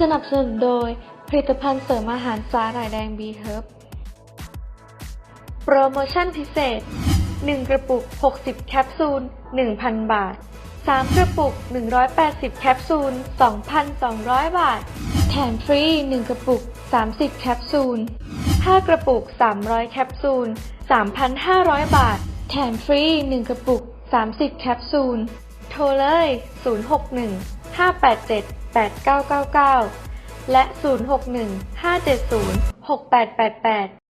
สนับสนุนโดยผลิตภัณฑ์เสริมอาหารสาหร่ายแดง B Herb โปรโมชั่นพิเศษ 1 กระปุก 60 แคปซูล 1,000 บาท 3 กระปุก 180 แคปซูล 2,200 บาท แถมฟรี 1 กระปุก 30 แคปซูล 5 กระปุก 300 แคปซูล 3,500 บาท แถมฟรี 1 กระปุก 30 แคปซูล โทรเลย 061 587 8999 และ 061 570 6888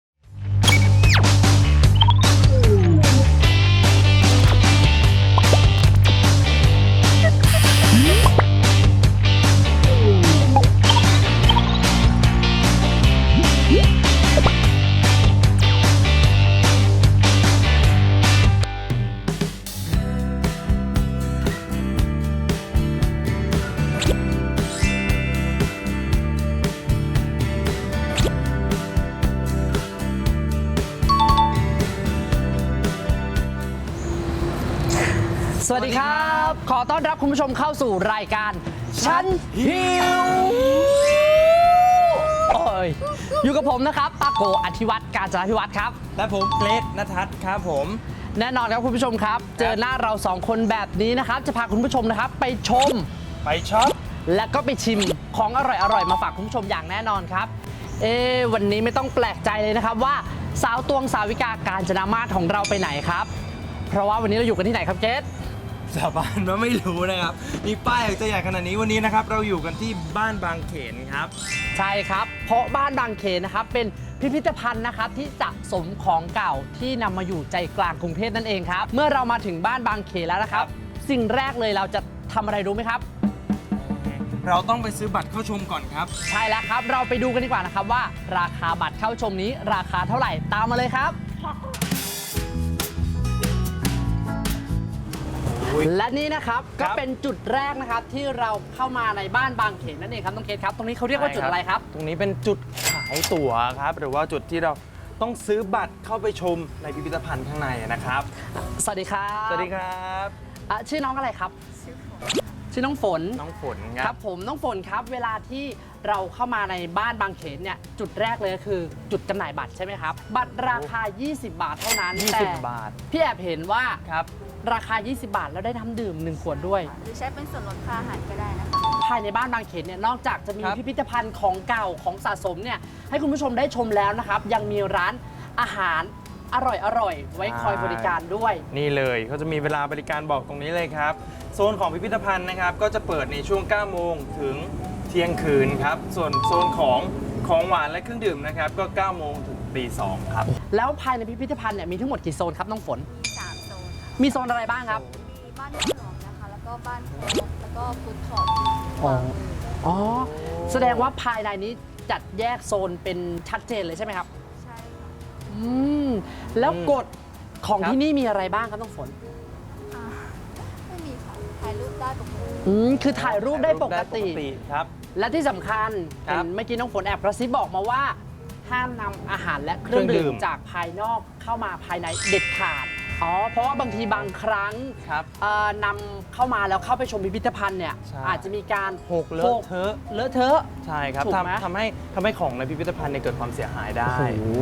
วัสดีครับ ขอต้อนรับคุณผู้ชมเข้าสู่รายการฉันหิวโอ้ยอยู่กับผมนะครับปาโกอธิวัตรการจนาพิวัตรครับ และผมเกรดนทัศน์ครับผม แน่นอนครับคุณผู้ชมครับ เจอหน้าเราสองคนแบบนี้นะครับ จะพาคุณผู้ชมนะครับ ไปชม ไปช็อปและก็ไปชิมของอร่อยๆ มาฝากคุณผู้ชมอย่างแน่นอนครับ เอ๊ะวันนี้ไม่ต้องแปลกใจเลยนะครับว่าสาวตวงสาวิกาการจนามาศของเราไปไหนครับ เพราะว่าวันนี้เราอยู่กันที่ไหนครับเกส สาบานว่าไม่รู้นะครับ มีป้ายตัวใหญ่ขนาดนี้วันนี้นะครับ เราอยู่กันที่บ้านบางเขนครับ ใช่ครับ เพราะบ้านบางเขนนะครับเป็นพิพิธภัณฑ์นะครับที่สะสมของเก่าที่นำมาอยู่ใจกลางกรุงเทพนั่นเองครับ เมื่อเรามาถึงบ้านบางเขนแล้วนะครับ สิ่งแรกเลยเราจะทำอะไรรู้ไหมครับ เราต้องไปซื้อบัตรเข้าชมก่อนครับ ใช่แล้วครับ เราไปดูกันดีกว่านะครับว่า ราคาบัตรเข้าชมนี้ราคาเท่าไหร่ตามมาเลยครับ และนี่นะครับครัก็บเป็นจุดแรกนะครับที่เราเข้ามาในบ้านบางเขนนั่นเองครับน้องเคสครับ ตรงนี้เขาเรียกว่าจุดอะไรครับ ตรงนี้เป็นจุดขายตั๋วครับ หรือว่าจุดที่เราต้องซื้อบัตรเข้าไปชมในพิพิธภัณฑ์ข้างในนะครับ สวัสดีครับสวัสดีครับอะชื่อน้องอะไรครับ ชื่อน้องฝนน้องฝนคครัรับบผมน้องฝนครับเวลาที่เราเข้ามาในบ้านบางเขนเนี่ยจุดแรกเลยก็คือจุดจำหน่ายบัตรใช่ไหมครับ บัตรราคา 20 บาทเท่านั้น 20แต่บาท พี่แอบเห็นว่าครับ ราคา 20 บาท แล้วได้น้ำดื่ม 1 ขวดด้วย หรือใช้เป็นส่วนลดค่าอาหารก็ได้นะคะ ภายในบ้านบางเขนเนี่ยนอกจากจะมีครับ พิพิธภัณฑ์ของเก่าของสะสมเนี่ยให้คุณผู้ชมได้ชมแล้วนะครับ ยังมีร้านอาหารอร่อยๆไว้คอยบริการด้วย นี่เลยเขาจะมีเวลาบริการบอกตรงนี้เลยครับ โซนของพิพิธภัณฑ์นะครับ ก็จะเปิดในช่วง 9 โมงถึงเที่ยงคืนครับ ส่วนโซนของของหวานและเครื่องดื่มนะครับ ก็ 9 โมงถึงตี2ครับ แล้วภายในพิพิธภัณฑ์เนี่ยมีทั้งหมดกี่โซนครับน้องฝนสา มโซนค่ะมีโซนอะไรบ้างครับ มีบ้านหลวงนะคะ แล้วก็บ้านโคกแล้วก็ฟู้ดคอร์ทอ๋อวางมืออ๋อ แสดงว่าภายในนี้จัดแยกโซนเป็นชัดเจนเลยใช่ไหมครับ ใช่ค่ะอืม แล้วอืมกฎของครับ ที่นี่มีอะไรบ้างครับน้องฝน อ่าไม่มีค่ะถ่ายรูปได้ปกติอืม คือถ่ายรูปได้ปกติ ครับ และที่สำคัญครัเห็บนเมื่อกี้น้องฝนแอบกระซิบบอกมาว่า ห้ามนำอาหารและเครื่องเครื่องดื่ดื่มม จากภายนอกเข้ามาภายในเด็ดขาด อ๋อ เพราะว่าบางทีบางครั้งครับ เอ่อนำเข้ามาแล้วเข้าไปชมพิพิธภัณฑ์เนี่ย ใช่ อาจจะมีการหกเลอะเทอะเลอะเทอะ ใช่ครับถูกไหม ทำทำให้ทำให้ของในพิพิธภัณฑ์เนี่ยเกิดความเสียหายได้ โอ้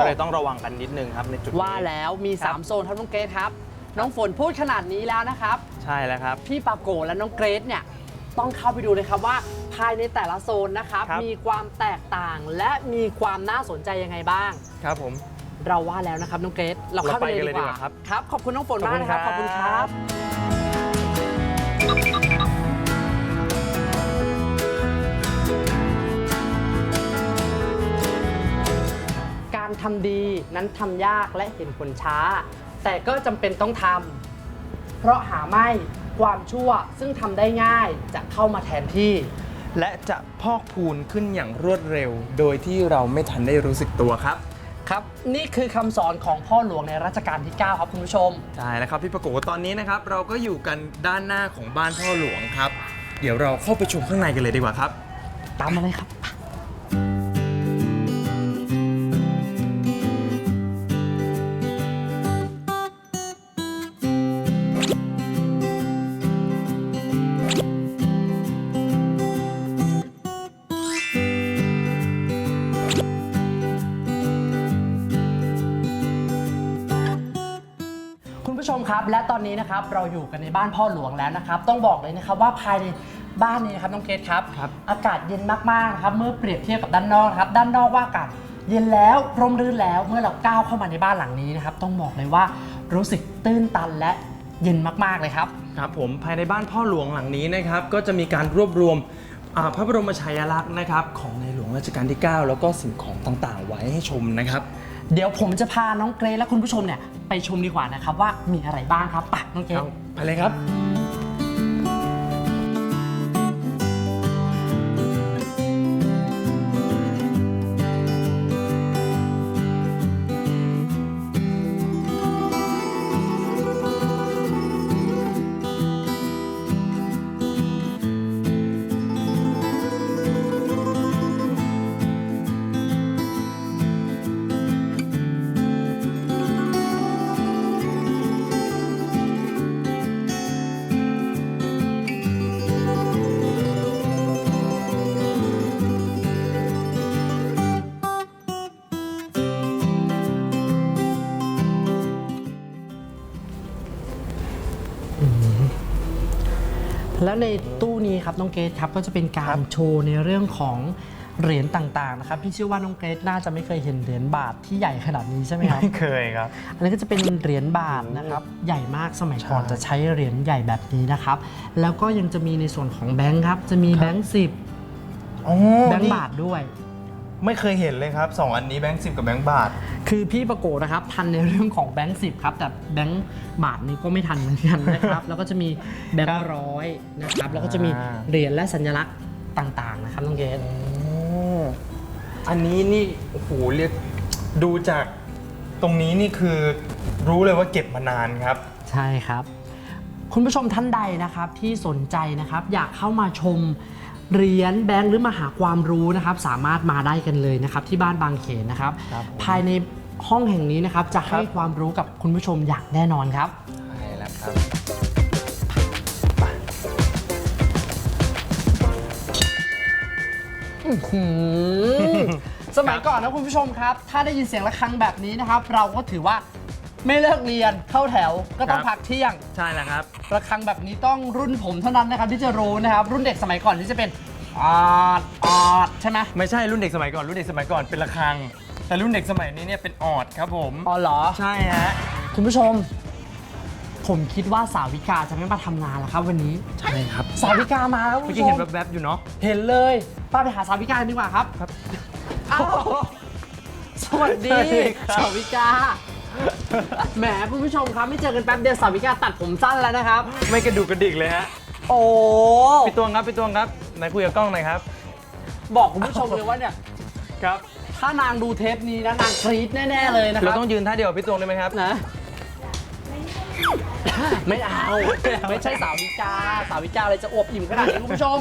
ก็เลยต้องระวังกันนิดนึงครับในจุดนี้ ว่าแล้วมี ครับ 3 โซนครับน้องเกรซครับ น้องฝนพูดขนาดนี้แล้วนะครับ ใช่แล้วครับ พี่ปาโกะและน้องเกรซเนี่ยต้องเข้าไปดูเลยครับว่าภายในแต่ละโซนนะครับ ครับ มีความแตกต่างและมีความน่าสนใจยังไงบ้าง ครับผม เราว่าแล้วนะครับน้องเกรซเราเข้าไปเลยเราไปกันเลยดีดีกกว่าว่าครับครับ ขอบคุณน้องฝนมากนะครับขขออบบคุคุณณคครัรับ บ การทำดีนั้นทำยากและเห็นผลช้า แต่ก็จำเป็นต้องทำเพราะหาไม่ความชั่วซึ่งทำได้ง่ายจะเข้ามาแทนที่ และจะพอกพูนขึ้นอย่างรวดเร็ว โดยที่เราไม่ทันได้รู้สึกตัวครับ ครับ นี่คือคำสอนของพ่อหลวงในรัชกาลที่ 9 ครับคุณผู้ชม ใช่แล้วครับพี่ประโกตอนนี้นะครับเราก็อยู่กันด้านหน้าของบ้านพ่อหลวงครับ เดี๋ยวเราเข้าไปชมข้างในกันเลยดีกว่าครับ ตามมาเลยครับ ตอนนี้นะครับเราอยู่กันในบ้านพ่อหลวงแล้วนะครับ ต้องบอกเลยนะครับว่าภายในบ้านนี้นะครับน้องเกดครับ ครับ อากาศเย็นมากๆนะครับเมื่อเปรียบเทียบกับด้านนอกนะครับ ด้านนอกว่าอากาศเย็นแล้วร่มรื่นแล้วเมื่อเราก้าวเข้ามาในบ้านหลังนี้นะครับ ต้องบอกเลยว่ารู้สึกตื้นตันและเย็นมากๆเลยครับ ครับผมภายในบ้านพ่อหลวงหลังนี้นะครับก็จะมีการรวบรวมอ่าพระบรมฉายาลักษณ์นะครับของในหลวงรัชกาลที่ 9 แล้วก็สิ่งของต่างๆ ไว้ให้ชมนะครับ เดี๋ยวผมจะพาน้องเกรซและคุณผู้ชมเนี่ย ไปชมดีกว่านะครับว่ามีอะไรบ้างครับไปน้องเคไปเลยครับ แล้วในตู้นี้ครับน้องเกรซครับก็จะเป็นการโชว์ในเรื่องของเหรียญต่างๆนะครับพี่เชื่อว่าน้องเกรซน่าจะไม่เคยเห็นเหรียญบาทที่ใหญ่ขนาดนี้ใช่ไหมครับ ไม่เคยครับ อันนี้ก็จะเป็นเหรียญบาทนะครับใหญ่มากสมัยก่อนใช่จะใช้เหรียญใหญ่แบบนี้นะครับ แล้วก็ยังจะมีในส่วนของแบงค์ครับ จะมีแบงค์สิบอ๋อแบงค์นี่บาทด้วย ไม่เคยเห็นเลยครับสองอันนี้แบงค์สิบกับแบงค์บาท คือพี่ประโกนะครับทันในเรื่องของแบงค์สิบครับ แต่แบงค์บาทนี้ก็ไม่ทันเหมือนกันนะครับ แล้วก็จะมีแบงค์ร้อยนะครับ แล้วก็จะมีอ่าเหรียญและสัญลักษณ์ต่างๆนะครับน้องเกศอันนี้นี่โอ้โหเรียกดูจากตรงนี้นี่คือรู้เลยว่าเก็บมานานครับ ใช่ครับ คุณผู้ชมท่านใดนะครับที่สนใจนะครับ อยากเข้ามาชม เหรียญแบงค์หรือมาหาความรู้นะครับ สามารถมาได้กันเลยนะครับ ที่บ้านบางเขนนะครับ ครับผม ภายในห้องแห่งนี้นะครับ จะให้ความรู้กับคุณผู้ชมอย่างแน่นอนครับ ใช่แล้วครับ หืมสมัยก่อนนะคุณผู้ชมครับ ถ้าได้ยินเสียงะระฆังแบบนี้นะครับ เราก็ถือว่า ไม่เลิกเรียนเข้าแถวก็ต้องครับ พักเที่ยง ใช่แล้วครับ ระฆังแบบนี้ต้องรุ่นผมเท่านั้นนะครับที่จะรู้นะครับ รุ่นเด็กสมัยก่อนที่จะเป็นอาดอาดใช่ไหมไม่ใช่รุ่นเด็กสมัยก่อนรุ่นเด็กสมัยก่อนเป็นระฆัง แต่รุ่นเด็กสมัยนี้เนี่ยเป็นออดครับผมอ๋อเหรอ ใช่ฮะคุณผู้ชม ผมคิดว่าสาวิกาจะไม่มาทำงานแล้วครับวันนี้ ใช่ครับสาวิกามาแล้วคุณเมื่อผู้กี้ชเห็มนแวบๆอยู่เนาะ เห็นเลยป้าไปหาสาวิกากันดีกว่าครับครับอ้าวสวัสดีสวัสดีครับ สาวิกา แหมคุณผู้ชมครับไม่เจอกันแป๊บเดียวสาวิกาตัดผมสั้นแล้วนะครับ ไม่กระดูกกระดิกเลยฮะโอ้พี่ตวงครับพี่ตวงครับไหนคุยกับกล้องหน่อยครับ บอกคุณผู้ชมเลยว่าเนี่ยครับ ถ้านางดูเทปนี้นะนางกรี๊ดแน่ๆเลยนะคเรารับต้องยืนท่าเดียวกับพี่ตวงได้ไหมครับ นะไม่เอาไม่ใช่สาวิกาสาวิกาเลยจะอวบอิ่มขนาดนี้คุณผู้ชม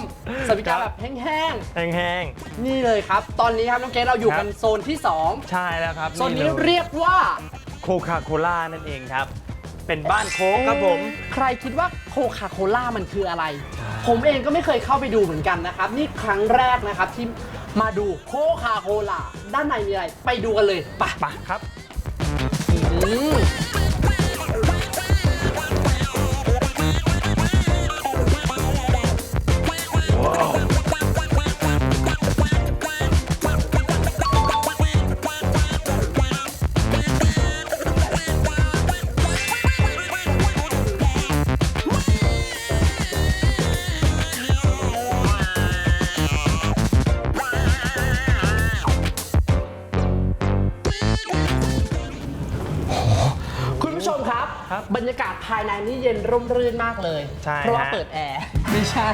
สาวิกาแบบแห้งแห้งๆนี่เลยครับ ตอนนี้ครับน้องเกดเราอยู่ครับกันโซนที่ๆใช่แล้วครับ2โซนนี้เลยเรียกว่า โคคาโคล่านั่นเองครับ เป็นบ้านโค้กครับผม ใครคิดว่าโคคาโคล่ามันคืออะไร ผมเองก็ไม่เคยเข้าไปดูเหมือนกันนะครับ นี่ครั้งแรกนะครับที่มาดูโคคาโคล่าด้านในมีอะไร ไปดูกันเลยไปไปครับ อืม ภายในนี่เย็นร่มรื่นมากเลยใช่เพราะว่าฮะ เปิดแอร์ไม่ใช่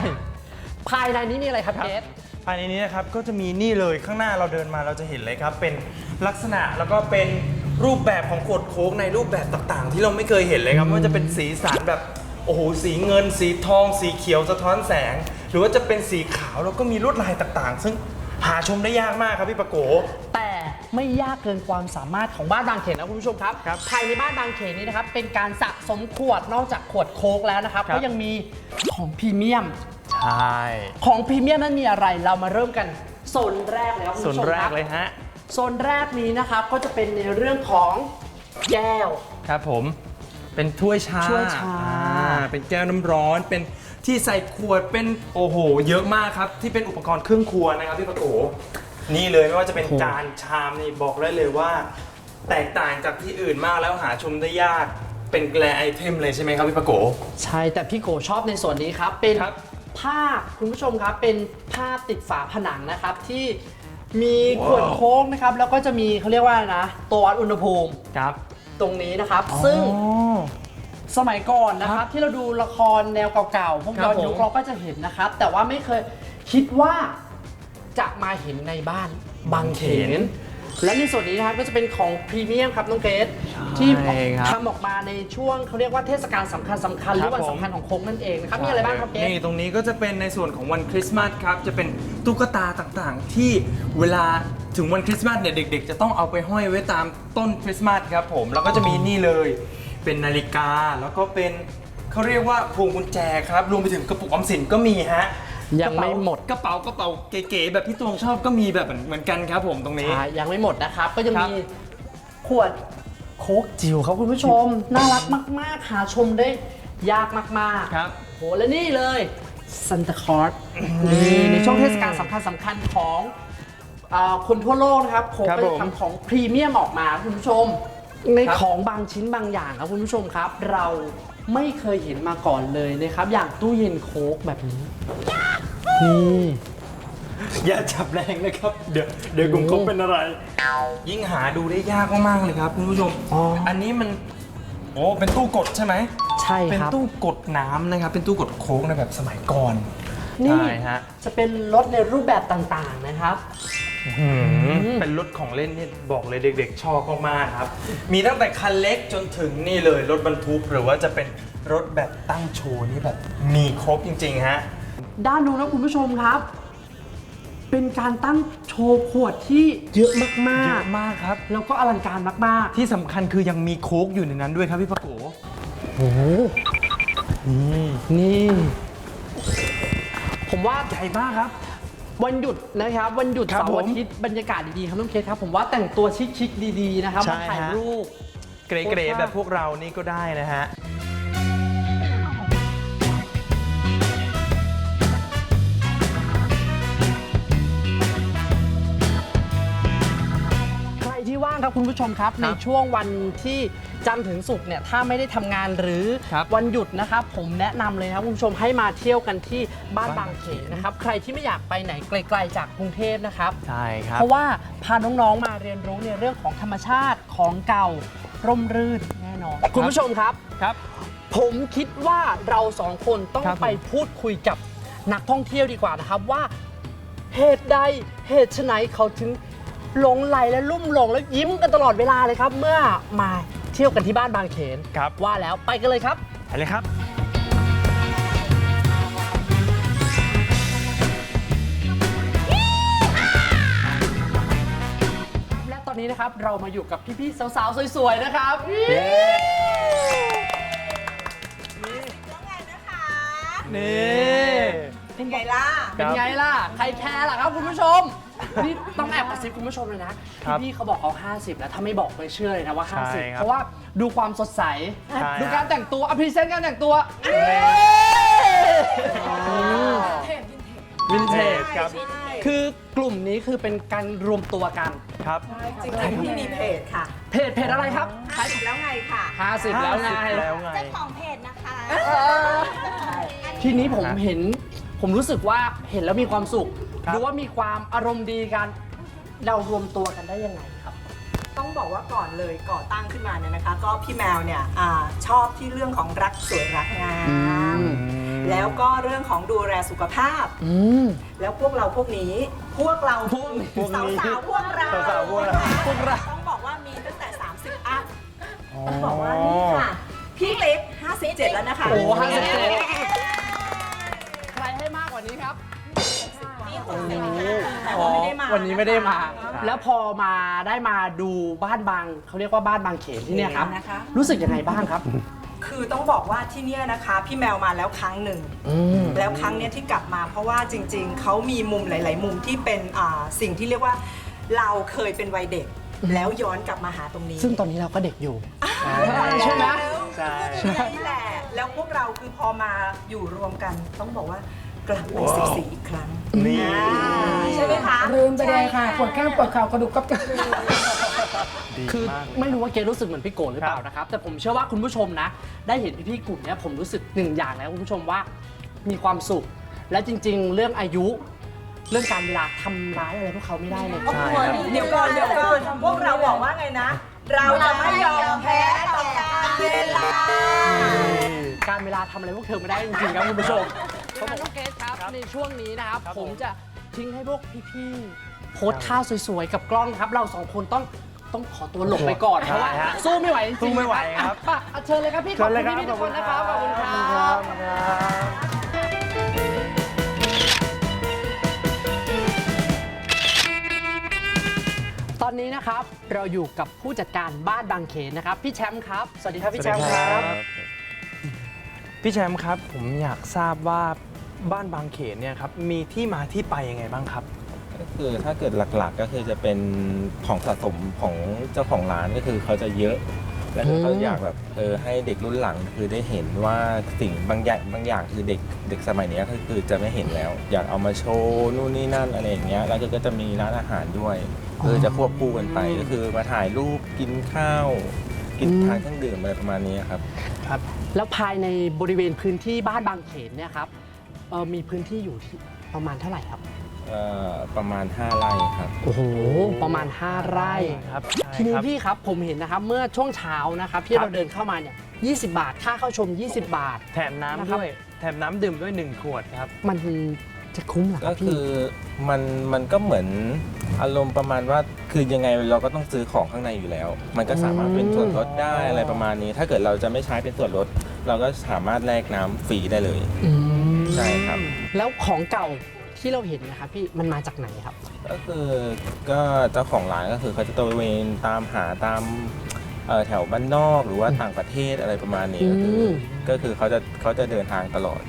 ภายในนี้มีอะไรครับครับเกส ภายในนี้นะครับก็จะมีนี่เลยข้างหน้าเราเดินมาเราจะเห็นเลยครับ เป็นลักษณะแล้วก็เป็นรูปแบบของขวดโค้กในรูปแบบต่างๆ ที่เราไม่เคยเห็นเลยครับไม่ว่าจะเป็นสีสันแบบโอ้โหสีเงิน สีทอง สีเขียวสะท้อนแสง หรือว่าจะเป็นสีขาวแล้วก็มีลวดลายต่างๆ ซึ่งหาชมได้ยากมากครับพี่ปะโกแต่ ไม่ยากเกินความสามารถของบ้านบางเขนนะคุณผู้ชมครับครับภายในบ้านบางเขนนี้นะครับเป็นการสะสมขวดนอกจากขวดโค้กแล้วนะครับครับ ก็ยังมีของพรีเมียม ใช่ของพรีเมียมนั้นมีอะไรเรามาเริ่มกันโซนแรกเลยครับคุณส่วนผู้ชมแรคกรับเลยฮะ โซนแรกนี้นะครับก็จะเป็นในเรื่องของแก้ว ครับผมเป็นถ้วยชาถ้วยชา อ่เป็นแก้วน้ำร้อนเป็นที่ใส่ขวดเป็นโอ้โห เยอะมากครับ ที่เป็นอุปกรณ์เครื่องครัวนะครับพี่ปะโก นี่เลยไม่ว่าจะเป็นจานชามนี่บอกได้เลยว่า แตกต่างจากที่อื่นมากแล้วหาชมได้ยากเป็นแกลไอเทมเลยใช่ไหมครับพี่ปะโก ใช่แต่พี่โกชอบในส่วนนี้ครับ เป็นครับ ภาพคุณผู้ชมครับเป็นภาพติดฝาผนังนะครับที่มีขวดโค้กนะครับแล้วก็จะมีเขาเรียกว่าอะไรนะตัววัดอุณหภูมิครับตรงนี้นะครับ ซึ่งสมัยก่อนนะครับที่เราดูละครแนวเก่าๆ พวกครับย้อนยุคผม เราก็จะเห็นนะครับ แต่ว่าไม่เคยคิดว่า จะมาเห็นในบ้านบางเขน และในส่วนนี้นะครับก็จะเป็นของพรีเมียมครับน้องเกรซที่ครับทำออกมาในช่วงเขาเรียกว่าเทศกาลสำคัญสำคัญหรือวันผมสำคัญของโค้กนั่นเองนะครับมีอะไรบ้างครับเกรซ นี่ตรงนี้ก็จะเป็นในส่วนของวันคริสต์มาสครับ จะเป็นตุ๊กตาต่างๆ ที่เวลาถึงวันคริสต์มาสเนี่ยเด็ก ๆ จะต้องเอาไปห้อยไว้ตามต้นคริสต์มาสครับผม แล้วก็จะมีนี่เลยเป็นนาฬิกาแล้วก็เป็นเขาเรียกว่าพวงกุญแจครับรวมไปถึงกระปุกออมสินก็มีฮะ ยังไม่หมด กระเป๋ากระเป๋าเก๋ๆแบบที่ตวงชอบก็มีแบบเหมือนกันครับผมตรงนี้ใช่ยังไม่หมดนะครับ ก็จะครับ มีขวดโค้กจิ๋วครับคุณผู้ชม น่ารักมาก ๆ หาชมได้ยากมาก ๆ ครับ โหและนี่เลยซันตาคลอสนี่ในช่วงเทศกาลสำคัญสำคัญของอาคนทั่วโลกนะครับโคครับก็ผจะมทำของพรีเมียมออกมาคุณผู้ชม ในของบางชิ้นบางอย่างครับคุณผู้ชมครับ เรา ไม่เคยเห็นมาก่อนเลยนะครับ อย่างตู้เย็นโค้กแบบนี้นี่อย่าจับแรงนะครับ เดี๋ยวเดี๋ยวกุ้งเขาเป็นอะไร ยิ่งหาดูได้ยากมากๆเลยครับคุณผู้ชมอ๋ออั อันนี้มันโอ้เป็นตู้กดใช่ไหมใช่เป็นครับ ตู้กดน้ำนะครับ เป็นตู้กดโค้กในแบบสมัยก่อนนี่ใช่ฮะจะเป็นรถในรูปแบบต่างๆนะครับหืม เป็นรถของเล่นที่บอกเลยเด็กๆ ชอบมากๆครับ มีตั้งแต่คันเล็กจนถึงนี่เลยรถบรรทุกหรือว่าจะเป็นรถแบบตั้งโชว์นี่แบบมีครบจริงๆฮะ ด้านนู้นนะคุณผู้ชมครับ เป็นการตั้งโชว์ขวดที่เยอะมาเยกอะมากครับๆแล้วก็อลังการมากที่สำคัญคือยังมีโค้กอยู่ในนั้นด้วยครับพี่ปะโกๆโอ้โหนี่นี่ ผมว่าใหญ่มากครับ วันหยุดนะครับวันหยุดครับเสาร์ผมอาทิตย์บรรยากาศดีๆครับน้องเคสครับผมว่าแต่งตัวชิคๆดีๆนะครับใช่มาถ่ายฮะ รูป เกรๆแบบพวกเรานี่ก็ได้นะฮะ ครับคุณผู้ชมครับ ในช่วงวันที่จันทร์ถึงศุกร์เนี่ยถ้าไม่ได้ทำงานหรือครับวันหยุดนะครับผมแนะนำเลยนะครับคุณผู้ชมให้มาเที่ยวกันที่บ้านบางเขนนะครับใครที่ไม่อยากไปไหนไกลๆจากกรุงเทพนะครับ ใช่ครับ เพราะว่าพาน้องๆ มาเรียนรู้ในเรื่องของธรรมชาติของเก่าร่มรื่นแน่นอน คุณผู้ชมครับ ครับ ผมคิดว่าเราสองคนต้องครับผม ไปพูดคุยกับนักท่องเที่ยวดีกว่านะครับว่า เหตุใดเหตุไฉนเขาถึง หลงไหลและลุ่มหลงและยิ้มกันตลอดเวลาเลยครับ เมื่อมาเที่ยวกันที่บ้านบางเขนครับ ว่าแล้วไปกันเลยครับ ไปเลยครับ และตอนนี้นะครับเรามาอยู่กับพี่ๆสาวๆสวยๆนะครับ นี่ เป็นไงล่ะ เป็นไงล่ะ ใครแคร์ล่ะครับคุณผู้ชม นี่ต้องแอบกระซิบคุณผู้ชมเลยนะครับพี่ๆเขาบอกเขา50 แล้วถ้าไม่บอกไม่เชื่อเลยนะว่า ใช่50 ครับเพราะว่าดูความสดใส ใช่ดูการแต่งตัวอภิเซนการแต่งตัววินเทจครับ คือกลุ่มนี้คือเป็นการรวมตัวกัน ครับ จริงๆพี่มีเพจค่ะเพจเพจอะไรครับ50แล้วไงค่ะ 50 แล้วไง50แล้วไง เจ้าของเพจนะคะ ทีนี้ผมเห็น ผมรู้สึกว่าเห็นแล้วมีความสุขครับ ดูว่ามีความอารมณ์ดีกันเรารวมตัวกันได้ยังไงครับ ต้องบอกว่าก่อนเลยก่อตั้งขึ้นมาเนี่ยนะคะ ก็พี่แมวเนี่ยอชอบที่เรื่องของรักสวยรักงามแล้วก็เรื่องของดูแลสุขภาพแล้วพวกเราพวกนี้ พวกเราพวกสาวสาวพวกเราสาวพวกเราต้องบอกว่ามีตั้งแต่ 30 อัพต้องบอกว่านี่ค่ะ พี่เล็ก 57 แล้วนะคะโอ้57 แต่ว่าไม่ได้มา วันนี้ไม่ได้มานะคะแล้วพอมาได้มาดูบ้านบางเขาเรียกว่าบ้านบางเขนที่เนี่ยครับ นะคะ รู้สึกยังไงบ้างครับ คือต้องบอกว่าที่เนี่ยนะคะ พี่แมวมาแล้วครั้งหนึ่งอืมแล้วครั้งเนี้ยที่กลับมาเพราะว่าจริงๆ เขามีมุมหลาย ๆ มุมที่เป็นอ่าสิ่งที่เรียกว่าเราเคยเป็นวัยเด็ก แล้วย้อนกลับมาหาตรงนี้ซึ่งตอนนี้เราก็เด็กอยู่ใช่ไหมใช่ นี่แหละแล้วพวกเราคือพอมาอยู่รวมกัน ต้องบอกว่า กลับไปสิบสี่อีกครั้งนี่อ่าใช่ไหมคะลืมไปเลยค่ะปวดแข้งปวดเข่ากระดูกก็กระดูกดีคือมากเลย ไม่รู้ว่าเกรู้สึกเหมือนพี่โกหรือเปล่านะครับ แต่ผมเชื่อว่าคุณผู้ชมนะ ได้เห็นพี่ๆกลุ่มเนี้ยผมรู้สึกหนึ่งอย่างแล้วคุณผู้ชมว่ามีความสุข และจริง ๆ เรื่องอายุ เรื่องการเวลาทำร้ายอะไรพวกเขาไม่ได้เลยใช่ครับ เดี๋ยวก่อนเดี๋ยวก่อนพวกเราบอกว่าไงนะ เราจะไม่ยอมแพ้ต่อการเวลา การเวลาทำอะไรพวกเธอไม่ได้จริงๆครับคุณผู้ชม เพราะฉะนั้นน้องเกสครับในช่วงนี้นะครับครับผผมมจะทิ้งให้พวกพี่ๆโพสท่าสวยๆกับกล้องนะครับ เราสองคนต้องต้องขอตัวหลบไปก่อนเพราะว่าใช่ฮะสู้ไม่ไหวจริงๆสู้ไม่ไหวครับ อะอะเชิญเลยครับพี่ขเชิอบญคุเลณยครับพี่ๆทุกคนนะครับขอบคุณครับครับตอนนี้นะครับเราอยู่กับผู้จัดการบ้านบางเขนนะครับ พี่แชมป์ครับ สวัสดีครับพี่แชมป์ครับ พี่แชมป์ครับ ผมอยากทราบว่าบ้านบางเขนเนี่ยครับมีที่มาที่ไปยังไงบ้างครับ ก็คือถ้าเกิดหลักๆก็คือจะเป็นของสะสมของเจ้าของร้านก็คือเขาจะเยอะ แล้วก็เขาอืมอยากแบบเออให้เด็กรุ่นหลังคือได้เห็นว่าสิ่งบางอย่างบางอย่างคือเด็กเด็กสมัยเนี้ยก็คือจะไม่เห็นแล้ว อยากเอามาโชว์นู่นนี่นั่นอะไรอย่างเงี้ยแล้วก็ก็จะมีร้านอาหารด้วยเออจะควบคู่กันไปก็คือมาถ่ายรูปกินข้าว กินทานเครื่องดื่มอะไรประมาณนี้ครับ แล้วภายในบริเวณพื้นที่บ้านบางเขนเนี่ยครับเอ่อมีพื้นที่อยู่ที่ประมาณเท่าไหร่ครับ เอ่อประมาณ 5 ไร่ครับ โอ้โห ประมาณ 5 ไร่ ครับทีนี้ใช่ครับ พี่ครับผมเห็นนะครับเมื่อช่วงเช้านะครับที่ครับ เราเดินเข้ามาเนี่ย20 บาท ค่าเข้าชม 20 บาท แถมน้ำด้วย แถมน้ำดื่มด้วย 1 ขวดครับ มันจะคุ้มเหรอคก็รับคืพี่ อมันมันก็เหมือนอารมณ์ประมาณว่าคือยังไงเราก็ต้องซื้อของข้างในอยู่แล้ว มันก็สามารถเป็นส่วนลดได้อะไรประมาณนี้ ถ้าเกิดเราจะไม่ใช้เป็นส่วนลด เราก็สามารถแลกน้ำฟรีได้เลยใช่ครับ แล้วของเก่าที่เราเห็นนะครับพี่มันมาจากไหนครับ ก็คือก็เจ้าของร้านก็คือเขาจะตระเวนตามหาตามเอ่อแถวบ้านนอกหรือว่าต่างประเทศอะไรประมาณนี้ก็คืออม ก็คือเขาจะเขาจะเดินทางตลอด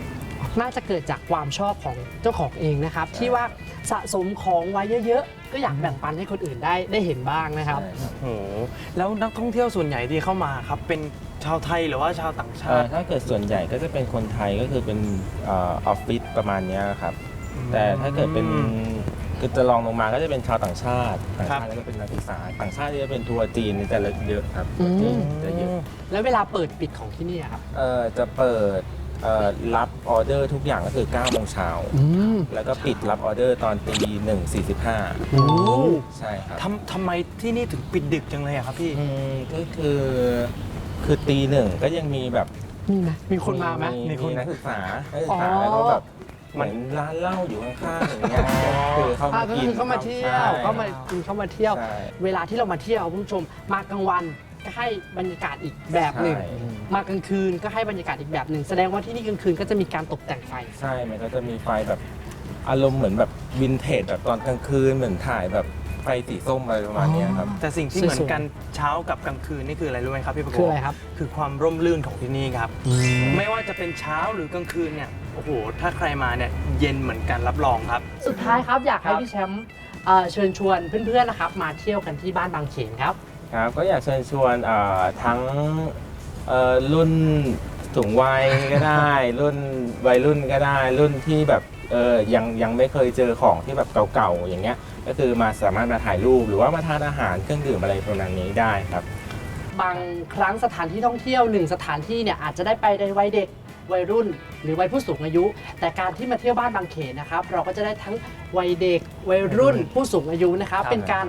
น่าจะเกิดจากความชอบของเจ้าของเองนะครับ ที่ว่าสะสมของไว้เยอะๆ ก็อยากแบ่งปันให้คนอื่นได้ได้เห็นบ้างนะครับใช่ครับโอ้โหแล้วนักท่องเที่ยวส่วนใหญ่ที่เข้ามาครับ เป็น ชาวไทยหรือว่าชาวต่างชาเอ่อติถ้าเกิดส่วนใหญ่ก็จะเป็นคนไทยก็คือเป็นเออออฟฟิศประมาณเนี้ยครับ แต่ถ้าเกิดเป็นคือจะลองลงมาก็จะเป็นชาวต่างชาติต่างครับ ชาติแล้วก็เป็นนักศึกษาต่างชาติที่จะเป็นทัวร์จีนนี่จะเยอะครับอืมทัวร์จีนจะเยอะแล้วเวลาเปิดปิดของที่นี่อะครับเอ่อจะเปิดเอ่อรับออเดอร์ทุกอย่างก็คือ9โมงเช้าอืมแล้วก็ปิดรับออเดอร์ตอนตีหนึ่งสี่สิบห้าโอ้ใช่ครับ ทำทำไมที่นี่ถึงปิดดึกจังเลยอะครับพี่ อืมก็คือ คือตีหนึ่งก็ยังมีแบบมีไหมมีคนมาไหมมีคนนักศึกษานักศึกษาอ๋อแล้วก็แบบเหมือนร้านเหล้าอยู่ข้างๆอย่างเงี้ยคือเข้าอ่ามาก็กินคือเข้ามาเที่ยวใช่เข้ามากินเข้ามาเที่ยวใช่เวลาที่เรามาเที่ยวคุณผู้ชมมากลางวันก็ให้บรรยากาศอีกแบบหนึ่งใช่มากลางคืนก็ให้บรรยากาศอีกแบบหนึ่ง แสดงว่าที่นี่กลางคืนก็จะมีการตกแต่งไฟ ใช่ มันก็จะมีไฟแบบอารมณ์เหมือนแบบวินเทจแบบตอนกลางคืนเหมือนถ่ายแบบ ไฟสีส้มอะไรประมาณเนี้ยครับ แต่สิ่งที่เหมือนกันเช้ากับกลางคืนนี่คืออะไรรู้ไหมครับพี่ประโกคืออะไรครับ คือความร่มรื่นของที่นี่ครับ ไม่ว่าจะเป็นเช้าหรือกลางคืนเนี่ยโอ้โหถ้าใครมาเนี่ยเย็นเหมือนกันรับรองครับ สุดท้ายครับอยากให้ครับพี่แชมป์เอ่อเชิญชวนเพื่อนๆนะครับ มาเที่ยวกันที่บ้านบางเขนครับ ครับก็อยากเชิญชวนเอ่อทั้งเอ่อรุ่นสูงวัยก็ได้ รุ่นวัยรุ่นก็ได้ รุ่นที่แบบเออยังยังไม่เคยเจอของที่แบบเก่าๆอย่างเงี้ย ก็คือมาสามารถมาถ่ายรูปหรือว่ามาทานอาหารเครื่องดื่มอะไรประมาณนี้ได้ครับ บางครั้งสถานที่ท่องเที่ยวหนึ่งสถานที่เนี่ยอาจจะได้ไปในวัยเด็กวัยรุ่น หรือวัยผู้สูงอายุ แต่การที่มาเที่ยวบ้านบางเขนนะครับ เราก็จะได้ทั้งวัยเด็กวัยรุ่นผู้สูงอายุนะครับครับเป็นการ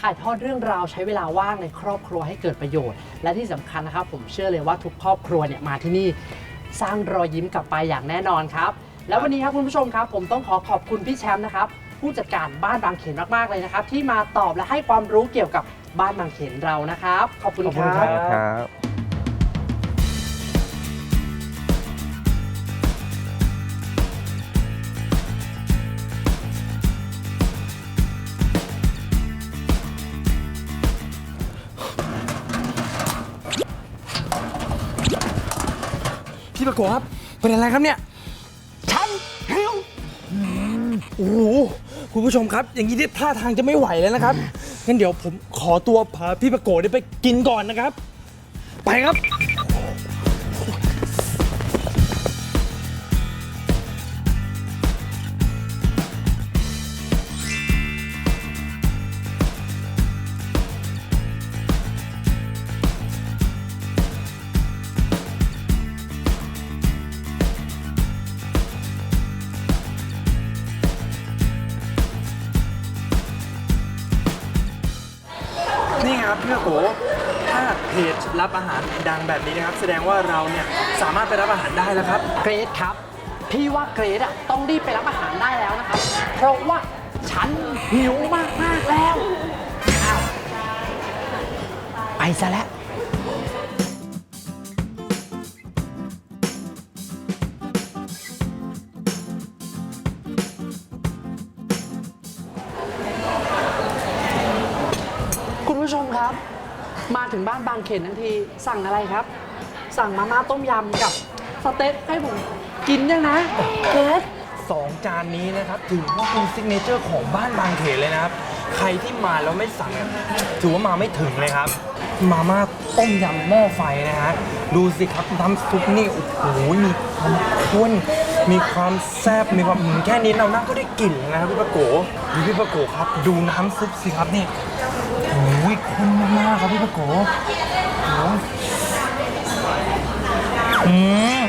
ถ่ายทอดเรื่องราวใช้เวลาว่างในครอบครัวให้เกิดประโยชน์ และที่สำคัญนะครับ ผมเชื่อเลยว่าทุกครอบครัวเนี่ยมาที่นี่สร้างรอยยิ้มกลับไปอย่างแน่นอนครับ แล้ววันนี้ครับคุณผู้ชมครับ ผมต้องขอขอบคุณพี่แชมป์นะครับ ผู้จัดการบ้านบางเขนมากๆเลยนะครับ ที่มาตอบและให้ความรู้เกี่ยวกับบ้านบางเขนเรานะครับ ขอบคุณขอบคคุณรัครับบครับ พี่ประโกครับ เป็นอะไรครับเนี่ย ฉันหิว โอ้โหคุณผู้ชมครับ อย่างนี้เนี่ยท่าทางจะไม่ไหวแล้วนะครับงั้นเดี๋ยวผมขอตัวพาพี่ประโกเนี่ยไปกินก่อนนะครับ ไปครับ นี้นะครับ แสดงว่าเราเนี่ยสามารถไปรับอาหารได้แล้วครับ เกรดครับ พี่ว่าเกรดอะต้องรีบไปรับอาหารได้แล้วนะครับ เพราะว่าฉันหิวมากมากๆแล้วอ้าวไปซะแล้ว ถึงบ้านบางเขนทั้งทีสั่งอะไรครับ สั่งมาม่าต้มยำกับสเต็กให้ผมกินยังนะเกรดสองจานนี้นะครับถือว่าเป็นซิกเนเจอร์ของบ้านบางเขนเลยนะครับ ใครที่มาแล้วไม่สั่งเนี่ยถือว่ามาไม่ถึงเลยครับ มาม่าต้มยำหม้อไฟนะฮะดูสิครับน้ำซุปนี่โอ้โหมีความข้นมีความแซ่บมีความหืมแค่นี้เรานั่งก็ได้กลิ่นแล้วนะครับพี่ประโกดูพี่ประโกครับ ดูน้ำซุปสิครับนี่ โอ้ยข้นมากๆครับพี่ประโกโอ้ยอืม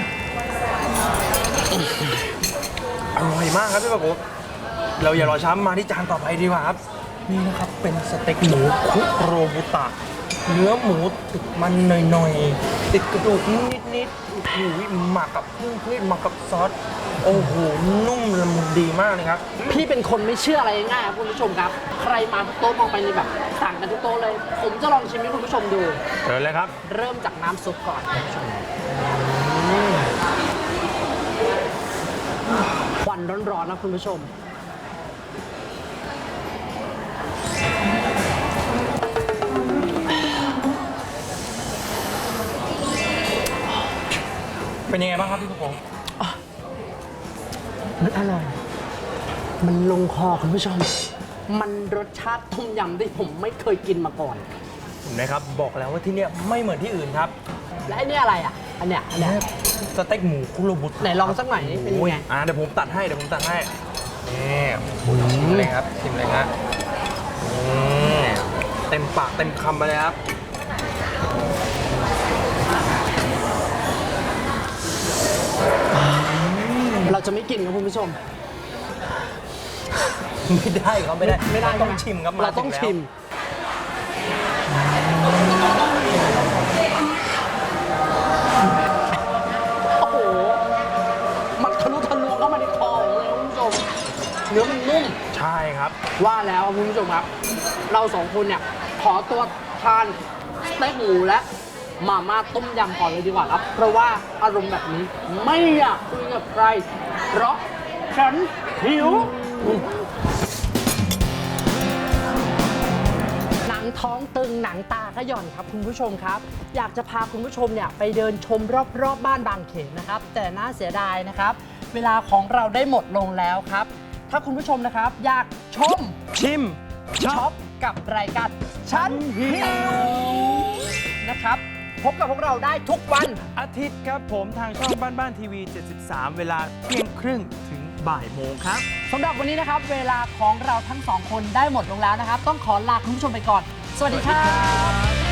อร่อยมากครับพี่ปะโกเราอย่ารอช้ามาที่จานต่อไปดีกว่าครับ นี่นะครับเป็นสเต็กหมูคุโรบุตะ เนื้อหมูติดมันหน่อยๆ ติดกระดูกนิดๆโอ้โหหมักกับเครื่องเทศหมักกับซอส โอ้โห นุ่มละมุนดีมากเลยครับ พี่เป็นคนไม่เชื่ออะไรง่ายๆครับคุณผู้ชมครับ ใครมาทุกโต๊ะมองไปนี่แบบสั่งกันทุกโต๊ะเลย ผมจะลองชิมให้คุณผู้ชมดู เชิญเลยครับ เริ่มจากน้ำซุปก่อนคุณผู้ชมควันร้อนๆนะคุณผู้ชม เป็นยังไงบ้างครับพี่ปะโก มันอร่อย มันลงคอคุณผู้ชม มันรสชาติต้มยำที่ผมไม่เคยกินมาก่อน เห็นไหมครับ บอกแล้วว่าที่เนี่ยไม่เหมือนที่อื่นครับและไอ้นี่อะไรอะ อันเนี้ยอันเนี้ย สเต็กหมูคุโรบุตะไหนลองสักหน่อยนี่เป็นยังไงอ่าเดี๋ยวผมตัดให้เดี๋ยวผมตัดให้นี่ชิมเลยครับชิมเลยครับนี่เต็มปากเต็มคำไปเลยครับ เราจะไม่กินครับคุณผู้ชม ไม่ได้ครับไม่ได้ไม่ได้เราต้องใช่ชิมไหครับเราต้องถึแล้วชิม โอ้โห มันทะลุทะลวงเข้ามาในคอผมเลยคุณผู้ชม เนื้อมันนุ่ม ใช่ครับ ว่าแล้วคุณผู้ชมครับ เราสองคนเนี่ย ขอตัวทานสเต็กหมูและ มาม่าต้มยำก่อนเลยดีกว่าครับ เพราะว่าอารมณ์แบบนี้ไม่อยากคุยกับใคร เพราะฉันหิวหนังท้องตึงหนังตาก็หย่อนครับคุณผู้ชมครับ อยากจะพาคุณผู้ชมเนี่ยไปเดินชมรอบๆบบ้านบางเขนนะครับ แต่น่าเสียดายนะครับ เวลาของเราได้หมดลงแล้วครับ ถ้าคุณผู้ชมนะครับ อยากชมชิมช็อปกับรายการฉันหิวนะครับ พบกับพวกเราได้ทุกวัน อาทิตย์ครับผมทางช่องบ้านบ้านทีวี 73 เวลาเที่ยงครึ่งถึงบ่ายโมงครับ สำหรับวันนี้นะครับ เวลาของเราทั้งสองคนได้หมดลงแล้วนะครับ ต้องขอลาคุณผู้ชมไปก่อน สวัสดีครับ